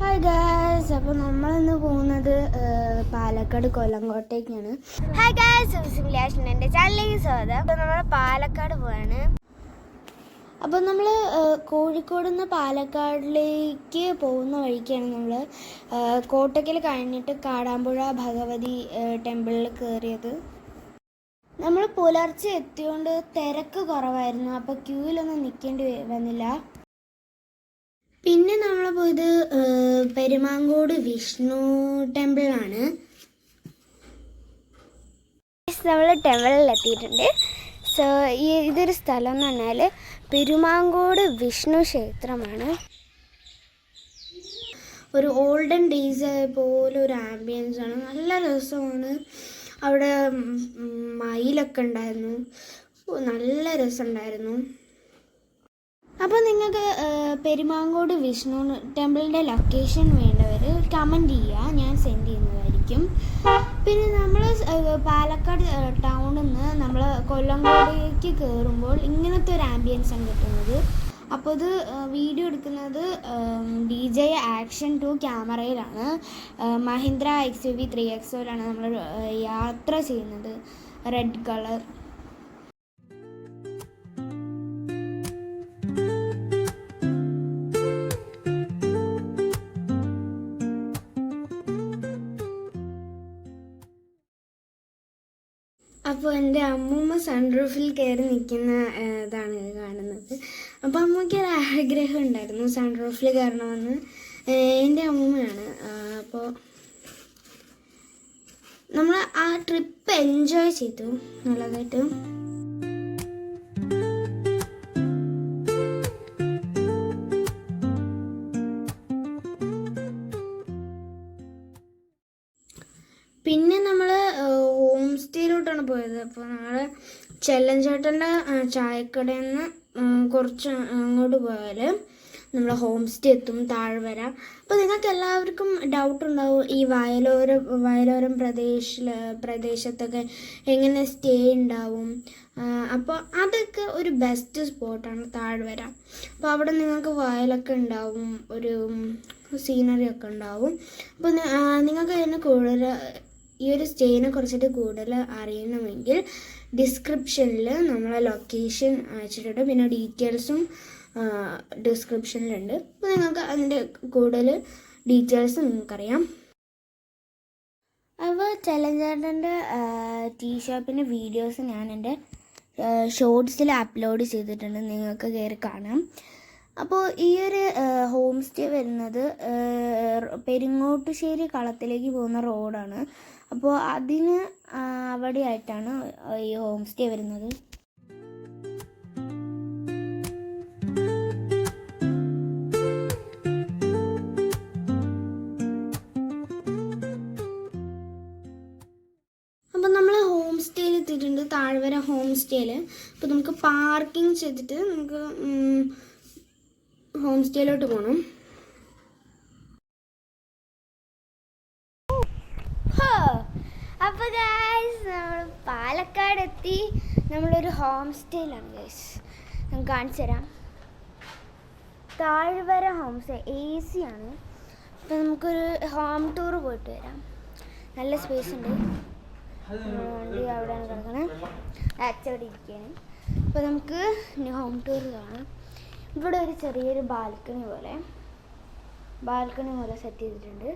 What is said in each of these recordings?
Hi guys അപ്പോൾ നമ്മളിന്ന് പോകുന്നത് പാലക്കാട് കൊല്ലങ്കോട്ടേക്കാണ് ഹായ് ഗായ്സ് സിമിലേഷൻ എന്റെ ചാനലിലേക്ക് സ്വാഗതം. അപ്പോൾ നമ്മൾ പാലക്കാട് പോവാണ്. അപ്പോൾ നമ്മൾ കോഴിക്കോട് നിന്ന് പാലക്കാടിലേക്ക് പോകുന്ന വഴിക്കാണ് നമ്മൾ കോട്ടക്കൽ കഴിഞ്ഞിട്ട് കാടാമ്പുഴ ഭഗവതി ടെമ്പിളിൽ കയറിയത് നമ്മൾ പുലർച്ചെ എത്തിയോണ്ട് തിരക്ക് കുറവായിരുന്നു. അപ്പോൾ ക്യൂവിലൊന്നും നിൽക്കേണ്ടി വന്നില്ല. പിന്നെ നമ്മൾ പോയത് പെരുമാങ്കോട് വിഷ്ണു ടെമ്പിളാണ്. നമ്മൾ ടെമ്പിളിൽ എത്തിയിട്ടുണ്ട് സോ ഈ ഇതൊരു സ്ഥലം എന്ന് പറഞ്ഞാൽ പെരുമാങ്കോട് വിഷ്ണു ക്ഷേത്രമാണ്. ഒരു ഓൾഡൻ ഡേയ്സ് പോലെ ഒരു ആംബിയൻസ് ആണ്. നല്ല രസമാണ്. അവിടെ മയിലൊക്കെ ഉണ്ടായിരുന്നു. നല്ല രസമുണ്ടായിരുന്നു. അപ്പോൾ നിങ്ങൾക്ക് പെരുമാങ്കോട് വിഷ്ണു ടെമ്പിളിന്റെ ലൊക്കേഷൻ വേണ്ടവർ കമന്റ് ചെയ്യുക ഞാൻ സെൻഡ് ചെയ്യുന്നതായിരിക്കും. പിന്നെ നമ്മൾ പാലക്കാട് ടൗണിൽ നിന്ന് നമ്മൾ കൊല്ലങ്കോടേക്ക് കയറുമ്പോൾ ഇങ്ങനത്തെ ഒരു ആംബിയൻസ് ആണ് കിട്ടുന്നത്. അപ്പോൾ ഇത് വീഡിയോ എടുക്കുന്നത് D J action two ക്യാമറയിലാണ് Mahindra X U V three എക്സോയിലാണ് നമ്മൾ യാത്ര ചെയ്യുന്നത്. റെഡ് കളർ അപ്പോൾ എന്റെ അമ്മൂമ്മ സൺറൂഫിൽ കയറി നിൽക്കുന്ന ഇതാണ് ഇത് കാണുന്നത്. അപ്പോൾ അമ്മയ്ക്ക് ഒരു ആഗ്രഹം ഉണ്ടായിരുന്നു സൺറൂഫിൽ കയറണമെന്ന് എന്റെ അമ്മൂമ്മയാണ്. അപ്പോൾ നമ്മൾ ആ ട്രിപ്പ് എൻജോയ് ചെയ്തു. നല്ലതായിട്ട്. പോയത്. അപ്പോൾ നമ്മൾ ചെല്ലഞ്ചേട്ടന്റെ ചായക്കടയിൽ നിന്ന് കുറച്ച് അങ്ങോട്ട് പോയാൽ നമ്മൾ ഹോം സ്റ്റേ എത്തും താഴ്വര അപ്പോൾ നിങ്ങൾക്ക് എല്ലാവർക്കും ഡൗട്ട് ഉണ്ടാവും ഈ വയലോര വയലോരം പ്രദേശ പ്രദേശത്തൊക്കെ എങ്ങനെ സ്റ്റേ ഉണ്ടാവും? അപ്പോൾ അതൊക്കെ ഒരു ബെസ്റ്റ് സ്പോട്ടാണ് താഴ്വര അപ്പോൾ അവിടെ നിങ്ങൾക്ക് വയലൊക്കെ ഉണ്ടാവും ഒരു സീനറി ഒക്കെ ഉണ്ടാവും. അപ്പോൾ നിങ്ങൾക്ക് അതിന് കൂടുതൽ ഈ ഒരു സ്റ്റേനെ കുറിച്ചിട്ട് കൂടുതൽ അറിയണമെങ്കിൽ ഡിസ്ക്രിപ്ഷനിൽ നമ്മളെ ലൊക്കേഷൻ അയച്ചിട്ടുണ്ട്. പിന്നെ ഡീറ്റെയിൽസും ഡിസ്ക്രിപ്ഷനിലുണ്ട് അപ്പോൾ നിങ്ങൾക്ക് അതിന്റെ കൂടുതൽ ഡീറ്റെയിൽസ് നിങ്ങൾക്കറിയാം. അപ്പോൾ ചലഞ്ചേട്ടന്റെ ടീ ഷോപ്പിന്റെ വീഡിയോസ് ഞാൻ എന്റെ ഷോർട്സിൽ അപ്ലോഡ് ചെയ്തിട്ടുണ്ട്. നിങ്ങൾക്ക് കയറി കാണാം. അപ്പോൾ ഈ ഒരു ഹോം സ്റ്റേ വരുന്നത് പെരിങ്ങോട്ടുശ്ശേരി കളത്തിലേക്ക് പോകുന്ന റോഡാണ് അപ്പോൾ അതിന് അവിടെയായിട്ടാണ് ഈ ഹോം സ്റ്റേ വരുന്നത്. എത്തിയിട്ടുണ്ട് താഴ്വര ഹോം സ്റ്റേയിൽ അപ്പോൾ നമുക്ക് പാർക്കിംഗ് ചെയ്തിട്ട് നമുക്ക് ഹോം സ്റ്റേയിലോട്ട് പോകണം അപ്പോൾ ഗായ്സ് നമ്മൾ പാലക്കാട് എത്തി നമ്മളൊരു ഹോം സ്റ്റേയിലാണ് ഗൈസ് ഞാൻ കാണിച്ചു തരാം. താഴ്വര ഹോം സ്റ്റേ എ സി ആണ്. അപ്പോൾ നമുക്കൊരു ഹോം ടൂർ പോയിട്ട് വരാം. നല്ല സ്പേസ് ഉണ്ട്. വണ്ടി അവിടെയാണ് കിടക്കണേ. അച്ചവിടെ ഇരിക്കുകയാണ്. അപ്പോൾ നമുക്ക് ഹോം ടൂർ കാണാം. ഇവിടെ ഒരു ചെറിയൊരു ബാൽക്കണി പോലെ ബാൽക്കണി പോലെ സെറ്റ് ചെയ്തിട്ടുണ്ട്.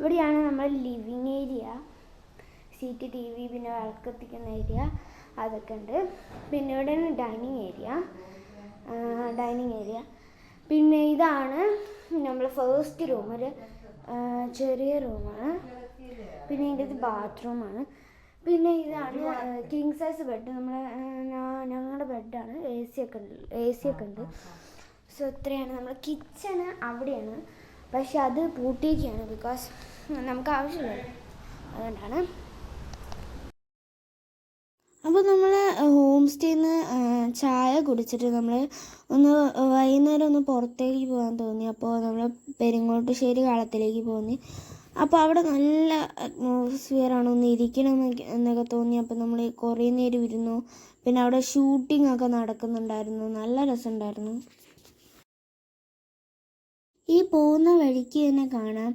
ഇവിടെയാണ് നമ്മുടെ living area seat T V പിന്നെ വിളക്കെത്തിക്കുന്ന ഏരിയ അതൊക്കെ ഉണ്ട്. പിന്നെ ഇവിടെയാണ് ഡൈനിങ് ഏരിയ ഡൈനിങ് ഏരിയ പിന്നെ ഇതാണ് നമ്മൾ ഫസ്റ്റ് റൂം ഒരു ചെറിയ റൂമാണ് പിന്നെ ഇതിന്റെ ഇത് ബാത്റൂമാണ് പിന്നെ ഇതാണ് കിങ് സൈസ് ബെഡ് നമ്മൾ ഞങ്ങളുടെ ബെഡാണ് എ സി ഒക്കെ ഉണ്ട് എ സി ഒക്കെ ഉണ്ട്. സോ ഇത്രയാണ്. നമ്മൾ കിച്ചണ് അവിടെയാണ്. പക്ഷെ അത് പൂട്ടിയൊക്കെയാണ് ബിക്കോസ് നമുക്ക് ആവശ്യമില്ല. അതുകൊണ്ടാണ്. അപ്പോൾ നമ്മൾ ഹോം സ്റ്റേന്ന് ചായ കുടിച്ചിട്ട് നമ്മൾ ഒന്ന് വൈകുന്നേരം ഒന്ന് പുറത്തേക്ക് പോകാൻ തോന്നി. അപ്പോൾ നമ്മൾ പെരിങ്ങോട്ടുശ്ശേരി കളത്തിലേക്ക് പോന്നി. അപ്പോൾ അവിടെ നല്ല അറ്റ്മോസ്ഫിയർ ആണ് ഒന്ന് ഇരിക്കണം എന്നൊക്കെ തോന്നി. അപ്പോൾ നമ്മൾ കുറേ നേരം ഇരുന്നു. പിന്നെ അവിടെ ഷൂട്ടിംഗ് ഒക്കെ നടക്കുന്നുണ്ടായിരുന്നു. നല്ല രസമുണ്ടായിരുന്നു. ഈ പോകുന്ന വഴിക്ക് തന്നെ കാണാം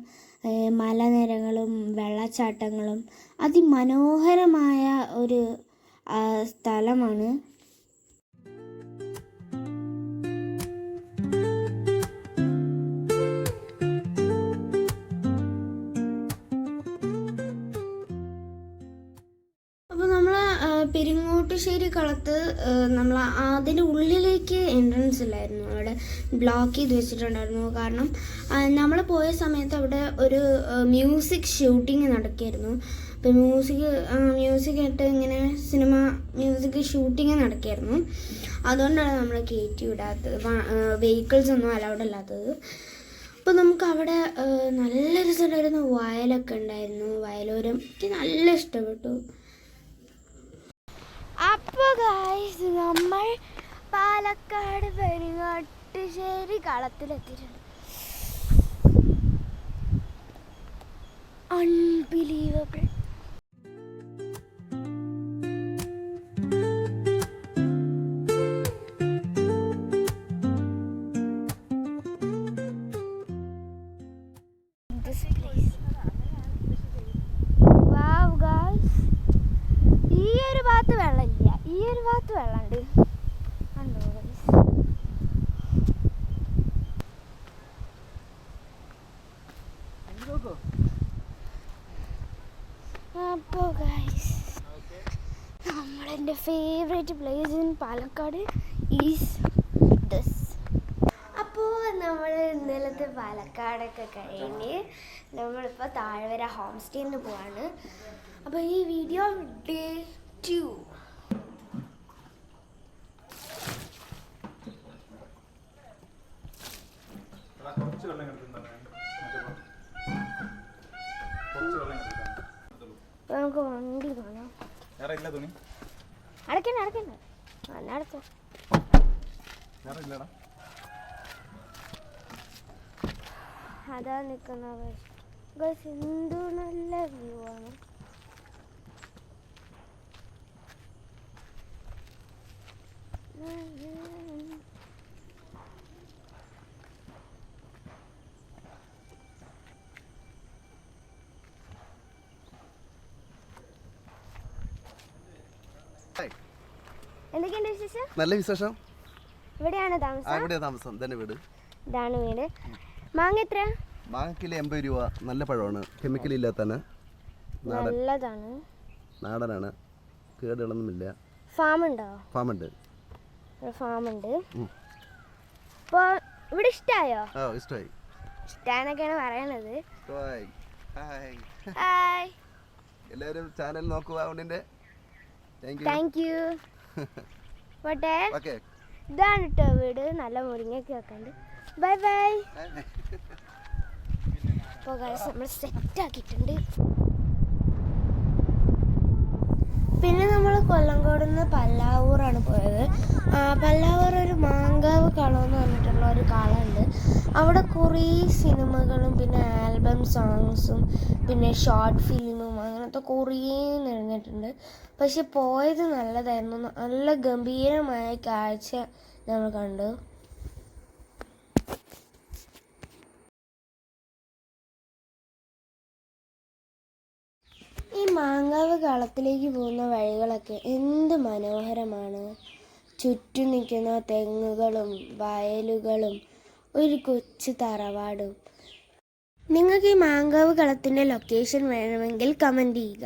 മലനിരകളും വെള്ളച്ചാട്ടങ്ങളും. അതിമനോഹരമായ ഒരു സ്ഥലമാണ് പെരിങ്ങോട്ടുശ്ശേരി കളത്ത് നമ്മൾ അതിന്റെ ഉള്ളിലേക്ക് എൻട്രൻസ് ഇല്ലായിരുന്നു. അവിടെ ബ്ലോക്ക് ചെയ്ത് വെച്ചിട്ടുണ്ടായിരുന്നു. കാരണം നമ്മൾ പോയ സമയത്ത് അവിടെ ഒരു മ്യൂസിക് ഷൂട്ടിങ് നടക്കായിരുന്നു. അപ്പം മ്യൂസിക് മ്യൂസിക് ഇട്ട് ഇങ്ങനെ സിനിമ മ്യൂസിക് ഷൂട്ടിങ് നടക്കായിരുന്നു. അതുകൊണ്ടാണ് നമ്മൾ കയറ്റി വിടാത്തത്. വെഹിക്കിൾസ് ഒന്നും അലൗഡ് അല്ലാത്തത്. അപ്പോൾ നമുക്ക് അവിടെ നല്ല രസമുണ്ടായിരുന്നു. വയലൊക്കെ ഉണ്ടായിരുന്നു. വയലോരം എനിക്ക് നല്ല ഇഷ്ടപ്പെട്ടു. അപ്പോൾ ഗായ്സ് നമ്മൾ Palakkad Perungattussery കളത്തിലെത്തിയിട്ടുണ്ട്. Unbelievable favourite place in Palakkad is this അപ്പോൾ നമ്മൾ ഇന്നലത്തെ പാലക്കാടൊക്കെ കഴിഞ്ഞ് നമ്മളിപ്പോൾ താഴ്വര ഹോം സ്റ്റേന്ന് പോവാണ്. അപ്പോൾ ഈ വീഡിയോ ഡേ ടു കുറച്ച് വെള്ളം നമുക്ക് വണ്ടി കാണാം. വേറെ ഇല്ല തുണി. അടക്കണ്ട അടക്കണ്ട. അല്ല അടച്ചോ. അതാ നിൽക്കുന്ന ഗൈസ് എന്തു നല്ല വ്യൂ ആണ്. എന്തൊക്കെയുണ്ട് വിശേഷം? നല്ല വിശേഷം. ഇവിടെയാണ് താമസം? ഇവിടെ താമസം. തന്നെ വീട്. ഇതാണ് വീട്. മാങ്ങ എത്ര? മാങ്ങക്കിൽ എൺപത് രൂപ. നല്ല പഴമാണ്. കെമിക്കൽ ഇല്ലാത്തതാണ് നല്ലതാണ്. നാടനാണ്. കേടുകളൊന്നുമില്ല. ഫാം ഉണ്ടോ ഫാം ഉണ്ട് ഫാം ഉണ്ട്. അപ്പോൾ ഇവിടെ ഇഷ്ടമായോ ആ ഇഷ്ടമായി ഇഷ്ടമായെന്നൊക്കെയാണ് പറയണത്. ഇഷ്ടമായി ഹായ്. ഹായ്. എല്ലാവരും ചാനൽ നോക്കുക അതുകൊണ്ടിന്റെ താങ്ക് യു പോട്ടെ ഇതാണ് കേട്ടോ വീട്. നല്ല മുരിങ്ങയൊക്കെ വെക്കണ്ട്. Bye by. അപ്പോൾ നമ്മൾ സെറ്റ് ആക്കിയിട്ടുണ്ട്. പിന്നെ നമ്മൾ കൊല്ലംകോട് നിന്ന് പല്ലാവൂറാണ് പോയത്. പല്ലാവൂർ ഒരു മാങ്കാവ് കളം എന്ന് പറഞ്ഞിട്ടുള്ള ഒരു കളമുണ്ട് അവിടെ കുറേ സിനിമകളും പിന്നെ ആൽബം സോങ്സും പിന്നെ ഷോർട്ട് ഫിലിമും അങ്ങനത്തെ കുറേ നിറഞ്ഞിട്ടുണ്ട് പക്ഷെ പോയത് നല്ലതായിരുന്നു. നല്ല ഗംഭീരമായ കാഴ്ച നമ്മൾ കണ്ടു. ഈ മാങ്കാവ് കളത്തിലേക്ക് പോകുന്ന വഴികളൊക്കെ എന്ത് മനോഹരമാണ്. ചുറ്റും നിൽക്കുന്ന തെങ്ങുകളും വയലുകളും ഒരു കൊച്ചു തറവാടും നിങ്ങൾക്ക് ഈ മാങ്കാവ് കളത്തിന്റെ ലൊക്കേഷൻ വേണമെങ്കിൽ കമന്റ് ചെയ്യുക.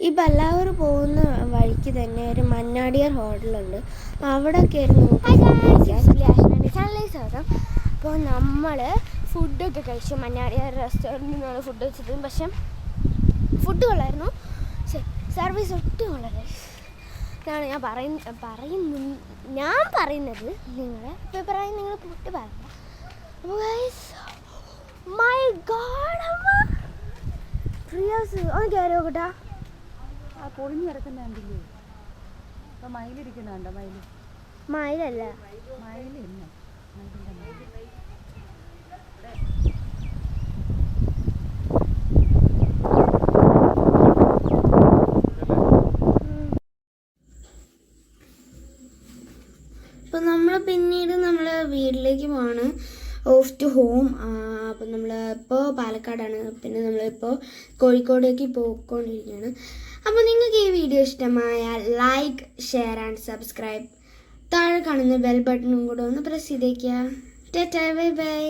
ഈ ബല്ലാവൂർ പോകുന്ന വഴിക്ക് തന്നെ ഒരു മന്നാടിയാർ ഹോട്ടലുണ്ട് അവിടെ കയറി സ്വാഗതം അപ്പോൾ നമ്മൾ ഫുഡൊക്കെ കഴിച്ചു. മന്നാടിയാർ റെസ്റ്റോറന്റിൽ നിന്നാണ് ഫുഡ് വെച്ചത് പക്ഷെ ഫുഡ് കൊള്ളായിരുന്നു. സർവീസ് ഒട്ടും കൊള്ളരുത് ഇതാണ് ഞാൻ പറയുന്ന പറയുന്നു ഞാൻ പറയുന്നത് നിങ്ങളെ അഭിപ്രായം നിങ്ങൾ പൊട്ടി ഗൈസ് മൈ ഗോഡ് അമ്മ. റിയാസ് ഒന്ന് കയറി നോക്കട്ടാ. ആ പൊളിഞ്ഞു കിടക്കുന്ന കണ്ടില്ലേ? അപ്പൊ മയിലിരിക്കുന്ന കണ്ടോ മയിൽ മയിലല്ല. മയിലില്ല ഇപ്പം ഇപ്പൊ നമ്മൾ പിന്നീട് നമ്മൾ വീട് വീട്ടിലേക്ക് പോവാണ്. ഓഫ് ടു ഹോം അപ്പം നമ്മൾ ഇപ്പോൾ പാലക്കാടാണ്. പിന്നെ നമ്മളിപ്പോൾ കോഴിക്കോടേക്ക് പോയിക്കൊണ്ടിരിക്കുകയാണ്. അപ്പോൾ നിങ്ങൾക്ക് ഈ വീഡിയോ ഇഷ്ടമായാൽ ലൈക്ക് ഷെയർ ആൻഡ് സബ്സ്ക്രൈബ് താഴെ കാണുന്ന ബെൽ ബട്ടണും കൂടെ ഒന്ന് പ്രസ് ചെയ്തേക്കുക. Tata bye bye